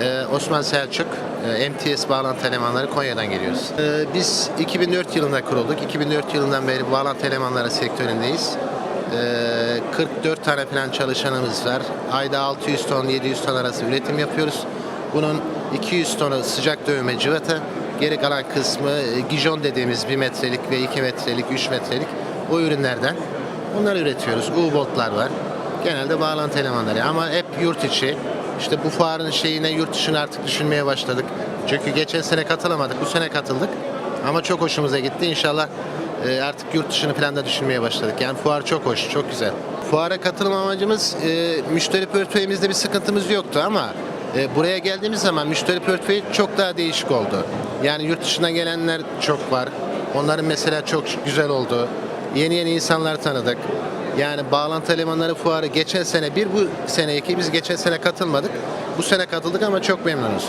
Ee, Osman Selçuk, e, MTS bağlantı elemanları Konya'dan geliyoruz. Ee, biz 2004 yılında kurulduk. 2004 yılından beri bağlantı elemanları sektöründeyiz. Ee, 44 tane falan çalışanımız var. Ayda 600 ton, 700 ton arası üretim yapıyoruz. Bunun 200 tonu sıcak dövme cıvata, geri kalan kısmı e, gijon dediğimiz 1 metrelik ve 2 metrelik, 3 metrelik o ürünlerden. Bunları üretiyoruz. U-boltlar var. Genelde bağlantı elemanları ama hep yurt içi. İşte bu fuarın şeyine yurt dışını artık düşünmeye başladık. Çünkü geçen sene katılamadık, bu sene katıldık. Ama çok hoşumuza gitti. İnşallah e, artık yurt dışını falan da düşünmeye başladık. Yani fuar çok hoş, çok güzel. Fuara katılım amacımız e, müşteri portföyümüzde bir sıkıntımız yoktu ama e, buraya geldiğimiz zaman müşteri portföyü çok daha değişik oldu. Yani yurt dışından gelenler çok var. Onların mesela çok güzel oldu. Yeni yeni insanlar tanıdık. Yani bağlantı elemanları fuarı geçen sene bir bu sene iki biz geçen sene katılmadık. Bu sene katıldık ama çok memnunuz.